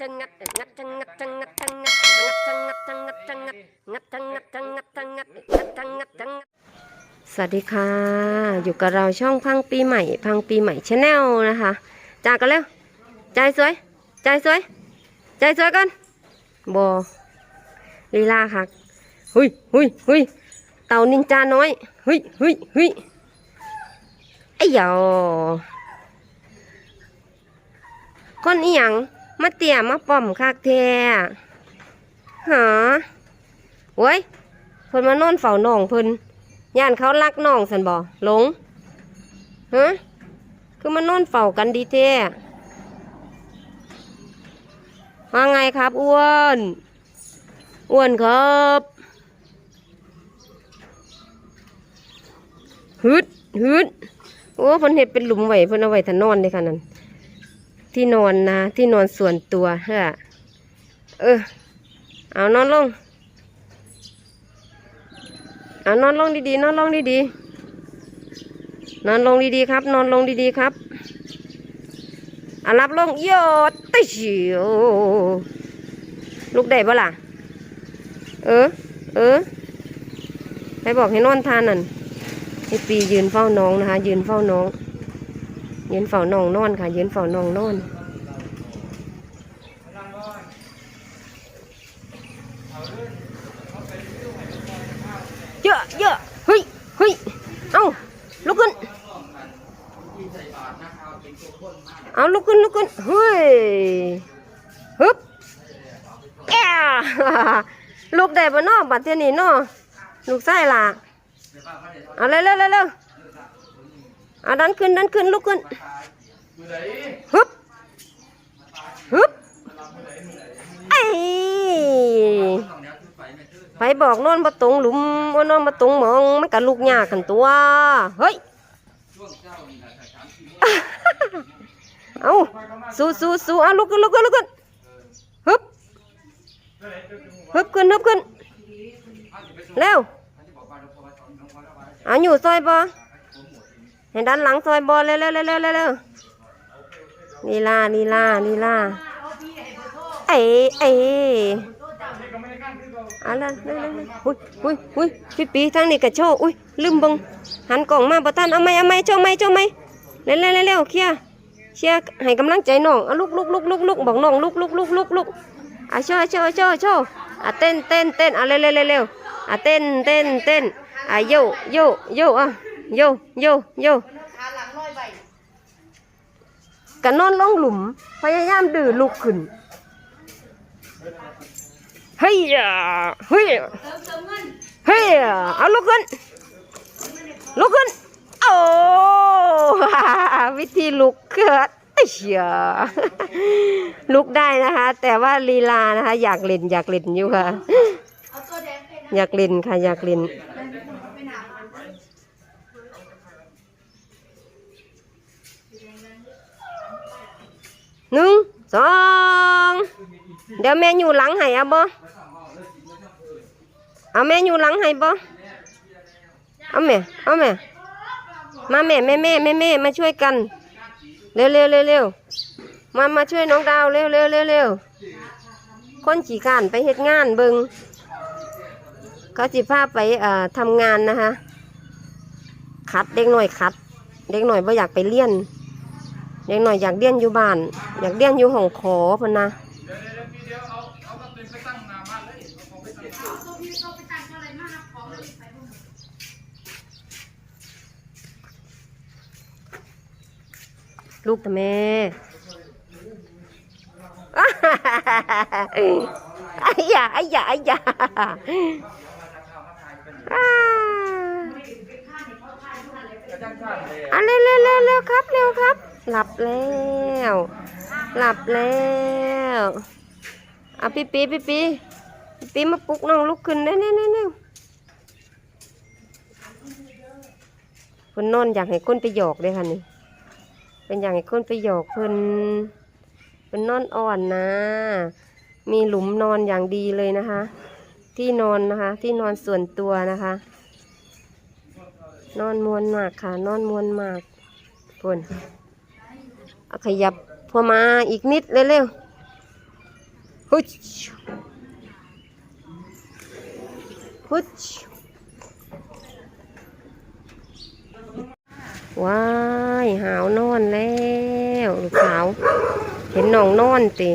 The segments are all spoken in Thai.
จังงัดงัดจังงัดจังงัดจังงัดงัดจังงัดจังงัดจังงัดงัดจังงัดจังงัดจังงัดงัดจังงัดจังงัดสวัสดีค่ะ อยู่กับเราช่องพังปีใหม่ พังปีใหม่ชาแนลนะคะจากกันแล้วใจสวย ใจสวย ใจสวยกันบอลีลาค่ะหุยหุยหุยเต่านินจาน้อยหุยหุยหุยไอ้ยอคนอีหยัง มาเตี่ยมาป่อมคักแท้หาโว้ยเพิ่นมานอนเฝ้าน้องเพิ่นย่านเขารักน้องสันบ่หลงฮะคือมานอนเฝ้ากันดีแท้ว่าไงครับอ้วนอ้วนครับฮึดฮึดโอ้เพิ่นเฮ็ดเป็นหลุมไว้เพิ่นเอาไว้ถ้านอนเลยค่ะนั่น ที่นอนนะ ที่นอนส่วนตัวเฮ้อเออ เอานอนลง เอานอนลงดีๆ นอนลงดีๆ นอนลงดีๆครับ นอนลงดีๆครับอารับลงโยดติชิวลูกได้ปะล่ะ เออ เออใครบอกให้นอนทานนั่นไอปียืนเฝ้าน้องนะคะ ยืนเฝ้าน้อง ยืนเฝ้าน้องนอนค่ะยืนเฝ้าน้องนอนเยอะเยอะเฮ้ยเฮ้ยเอ้าลุกขึ้นเอาลุกขึ้นลุกขึ้นเฮ้ยฮึบแอะลูกได้บ่เนาะบัดเทยนี้เนาะลูกไส้ล่ะเอาเร็วเร็วเร็ว เร็วเอาดันขึ้นดันขึ้นลุกขึ้นฮึบฮึบไอ้ไปบอกนอนมาตรงหลุมว่านอนมาตรงหมองมันกับลูกยากันตัว เฮ้ย เอาสู้สู้สู้เอาลุกขึ้นลุกขึ้นลุกขึ้นฮึบฮึบขึ้นฮึบขึ้นเร็วเอาอยู่ซอยบอ ให้ด้านหลังซอยบอเร็วเร็วเร็วเร็วเร็วเร็วลีลาลีลาลีลาเอ้เอ้เอาละเร็วเร็วเร็วอุ้ยอุ้ยอุ้ยพี่ปีทางนี้กระโชว์อุ้ยลืมบังหันกล่องมาบ่ทันเอาไหมเอาไหมโชว์ไหมโชว์ไหมเร็วเร็วเร็วเร็วเคลียร์เชียร์ให้กำลังใจน้องลุกลุกลุกลุกลุกบอกน้องลุกลุกลุกลุกลุกอะโชว์โชว์โชว์โชว์อะเต้นเต้นเต้นอะเร็วเร็วเร็วเร็วอะเต้นเต้นเต้นอะโยโยโยอะ โยโยโยกันนอนลงหลุม พยายามดื้อลุกขึ้นเฮ้ยอะเฮ้ยอะเฮ้ยอะเอาลุกขึ้นลุกขึ้นโอ้วิธีลุกเกิดเชียลุกได้นะคะ แต่ว่าลีลานะคะ อยากเล่นอยากเล่นอยู่ค่ะ อยากเล่นค่ะอยากเล่น หนึ่งสองเดี๋ยวแม่อยู่หลังให้เอาบ่เอาแม่อยู่หลังให้บ่เอาแม่เอาแม่มาแม่แม่แม่แม่แม่มาช่วยกัน เร็วเร็วเร็วเร็วมามาช่วยน้องดาวเร็วเร็วเร็วเร็วคนขี่ข้านไปเฮ็ดงานเบิงเขาสิพาไปเอ่อทำงานนะคะคัดเด็กหน่อยคัด เด็กหน่อยบ่อยากไปเลี้ยน เด็กหน่อยอยากเลี้ยนอยู่บ้าน อยากเลี้ยนอยู่ห้องขอพนนะลูกทำแม่ไอ้ยาไอ้ยาไอ้ยาอ่าอะเร็วเร็วเร็วเร็วครับเร็วครับ หลับแล้ว หลับแล้วอะปีปีปีปีปีปีมาปลุกน้องลุกขึ้นเร็วเร็วเร็วเร็วคนนอนอยากให้คนไปหยอกเลยค่ะนี่เป็นอย่างไอ้คนไปหยอกเพิ่นเป็นนอนอ่อนนะ มีหลุมนอนอย่างดีเลยนะคะ ที่นอนนะคะ ที่นอนส่วนตัวนะคะ นอนมวนมากค่ะ นอนมวนมากเพิ่น ขยับพอมาอีกนิดเร็วๆฮึชฮึชว้ายหาวนอนแล้วลูกสาว เห็นน้องนอนติ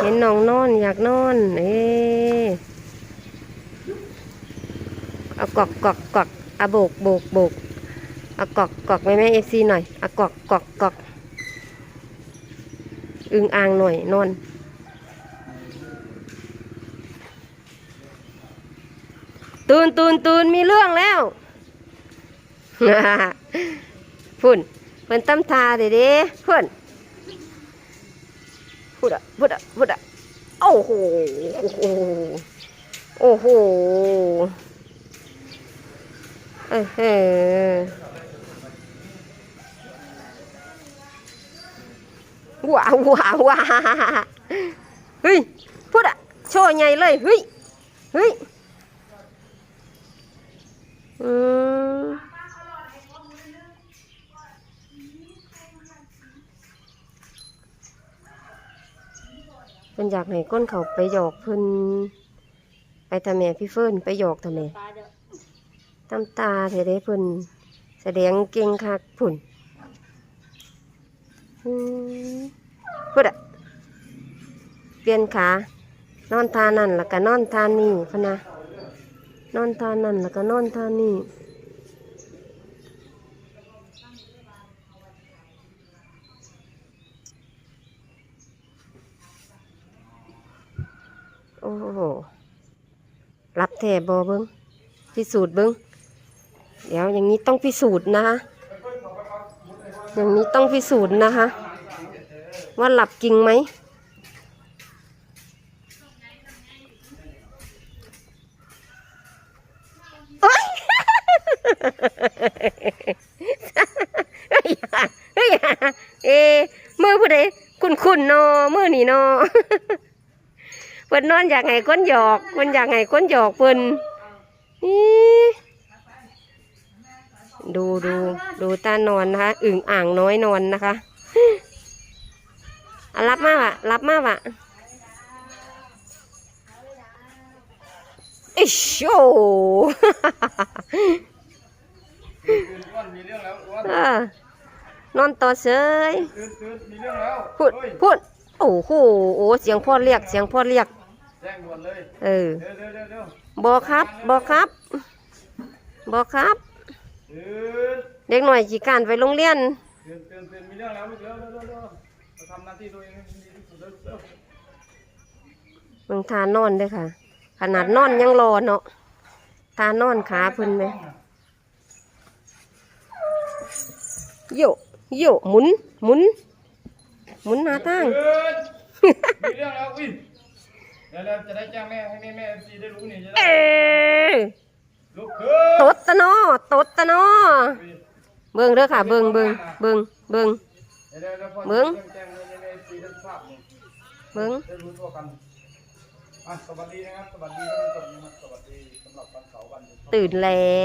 เห็นน้องนอนอยากนอน เอ๊ะเอากอกกอกกอกเอาโบกโบกโบกเอากอกกอกแม่แม่เอฟซีหน่อยเอากอกกอกกอก อึงอ่างหน่อยนอนตื่นตื่นตื่นมีเรื่องแล้วพุ่นเป็นตั้มทาเด็ดๆพุ่นพุดอะพุดอะพุดอะโอโหโอ้โหโอ้โหเออ ว้าวว้าวว้าเฮ้ยพุดอะโชว์ใหญ่เลยเฮ้ยเฮ้ยอืมเพิ่นอยากให้ก้นเขาไปหยอกเพิ่นไปทำแม่พี่เฟิร์นไปหยอกทำแม่ตำตาเทได้เพิ่นแสดงเก่งคักผุ่น พุดอะเปลี่ยนขานอนทานั่นแล้วก็นอนทานี่พนะนอนทานั่นแล้วก็นอนทานี่โอ้โหรับแถบอเบิ้งพิสูจน์เบิ้งเดี๋ยวอย่างนี้ต้องพิสูจน์นะคะ อย่างนี้ต้องพิสูจน์นะคะ ว่าหลับจริงไหม โอ๊ยเฮ้ยเฮ้ยเอะมือผู้ใดคุณคุณนอมือนี่นอเพิ่นนอนอยากให้นหยอกเพิ่นอยากให้นหยอกเพิ่นอี ดูดูดูตานอนนะคะอึ่งอ่างน้อยนอนนะคะอะรับมากอะรับมากอะอิชโอนมีเรื่อนเออนอนต่อเฉยพูดพูดโอ้โหโอ้เสียงพ่อเรียกเสียงพ่อเรียกเออบอครับบอครับบอครับ เด็กหน่อยจีการไปโรงเรียนตื่นตื่นตื่นมีเรื่องแล้วลูกเร็วเร็วเร็วเร็วมาทำหน้าที่ตัวเองให้ดีที่สุดเร็วเร็วมึงทานอนเด้วยค่ะ ขนาดนอนยังรอเนาะทานอนขาเพิ่นไหมโยโยหมุนหมุนหมุนหน้าทางตื่นมีเรื่องแล้วอุ้ยเดี๋ยวเราจะได้แจ้งแม่ให้แม่แม่ซีได้รู้นี่จะเอได้อลุกขึ้น ตะนอตดตะนอเบิ่งเด้อค่ะ เบิ่งเบิ่งเบิ่งเบิ่งเดี๋ยวเดี๋ยวเดี๋ยวพอเบิ่งแจ้งเบิ่งได้รู้ทั่วกันอะสวัสดีนะครับสวัสดีท่านผู้ชมนะครับสวัสดีสำหรับวันเสาร์วันหยุดตื่นแล้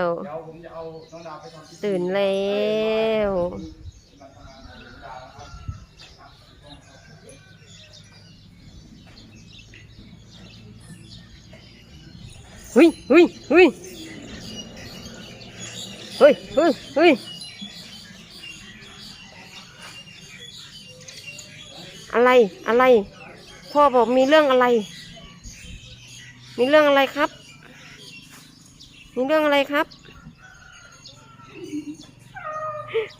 วเดี๋ยวผมจะเอาน้องดาวไปทำพิธีตื่นแล้ววันทำงานของน้องดาวนะครับ หุยหุยหุย เฮ้ยเฮ้ยเฮ้ยอะไรอะไร พ่อบอกมีเรื่องอะไร มีเรื่องอะไรครับ มีเรื่องอะไรครับ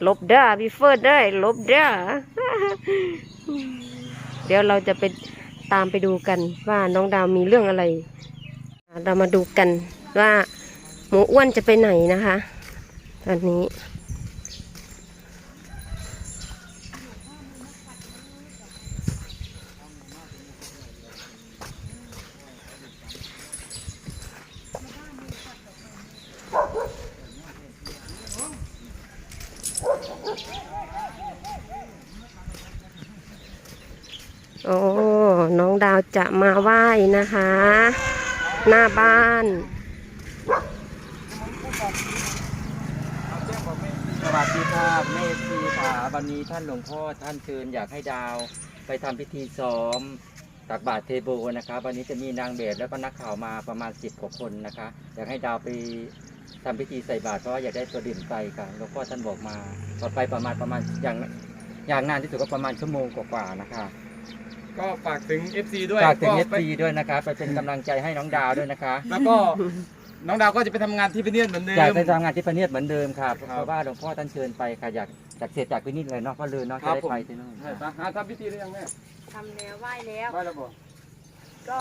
ลบเด้อพี่เฟิร์ดได้ลบเด้อเดี๋ยวเราจะไปตามไปดูกันว่าน้องดาวมีเรื่องอะไร เรามาดูกันว่าหมูอ้วนจะไปไหนนะคะ อันนี้ โอ้ น้องดาวจะมาไหว้นะคะ หน้าบ้าน สวัสดีครับแม่ซีค่ะวันนี้ท่านหลวงพ่อท่านเชิญอยากให้ดาวไปทำพิธีซ้อมตักบาตรเทโบนะครับ วันนี้จะมีนางแบบแล้วก็นักข่าวมาประมาณสิบกว่าคนนะคะ อยากให้ดาวไปทำพิธีใส่บาตรเพราะว่าอยากได้ตัวดื่มไปค่ะแล้วก็ท่านบอกมาต่อไปประมาณประมาณอย่างอย่างนานที่สุดก็ประมาณชั่วโมงกว่าๆนะคะ ก็ฝากถึง FC ด้วยฝากถึงเอฟไปซีด้วยนะคะไปเป็นกำลังใจให้น้องดาวด้วยนะคะ แล้วก็ น้องดาวก็จะไปทำงานที่พิเนียนเหมือนเดิอยากมไปทำงานที่พระเนียดเหมือนเดิมค่ะครับเพราะว่าหลวงพ่อท่านเชิญไปค่ะอยากจากเสร็จจากพินิจเลยเนาะก็เลยเนาะครัจะบ ได้ผมไปที่นู่นใช่ปะหาทำพิธีหรือยังแม่ทำแล้วไหว้แล้วไม่แล้วบอก ก็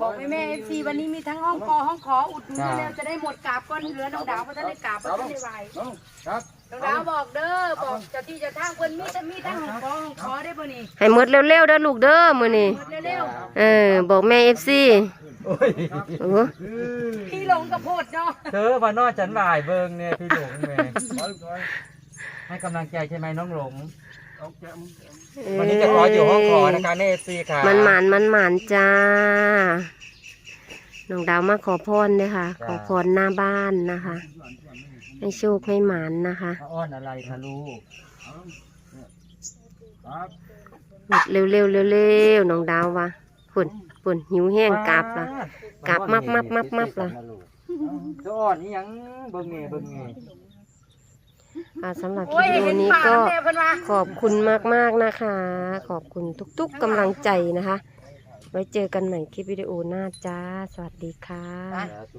บอกให้แม่เอฟซีวันนี้มีทั้งห้องกอห้องขออุดหนุนกันแล้วจะได้หมดกราบก้อนเหลือน้องดาวเพราะท่านได้กราบเพราะท่านได้ไหวน้องครับน้องดาวบอกเด้อบอกเจ้าที่เจะทางเพิ่นมีแต่มีทั้งห้องกอห้องขอได้บ่นี่ให้หมดเร็วๆเด้อลูกเด้อมื้อนี้ หมดเร็วเออ บอกแม่ FC โอ้ยโอ้ๆพี่หลงกับโพดเนาะเธอมานอฉันบ่ายเบิงเนี่ยพี่หลงแม่ถอยถอยให้กำลังใจใช่ไหมน้องหลงเอาแกะมึงวันนี้จะขออยู่ห้องขอนะคะในเอฟซีค่ะมันหมานมันหมานจ้า น้องดาวมาขอพรเลยค่ะ ขอพรหน้าบ้านนะคะ ให้โชคให้หมานนะคะพระอ้อนอะไรคะลูกครับเร็วเร็วเร็วเร็วๆน้องดาววะ ฝุ่นฝุ่นหิวแห้งกราบละกราบมับมับมับมับล่ะเจ้าอ้อนนี่ยังเบิ่งเงเบิ่งเงค่ะสำหรับคโอ้ลิยปวิดีโอเห็นนี้ป่าก็แม่เพิ่นว่าขอบคุณมากๆนะคะ ขอบคุณทุกๆกำลังใจนะคะ ไว้เจอกันใหม่คลิปวิดีโอหน้าจ้า สวัสดีค่ะ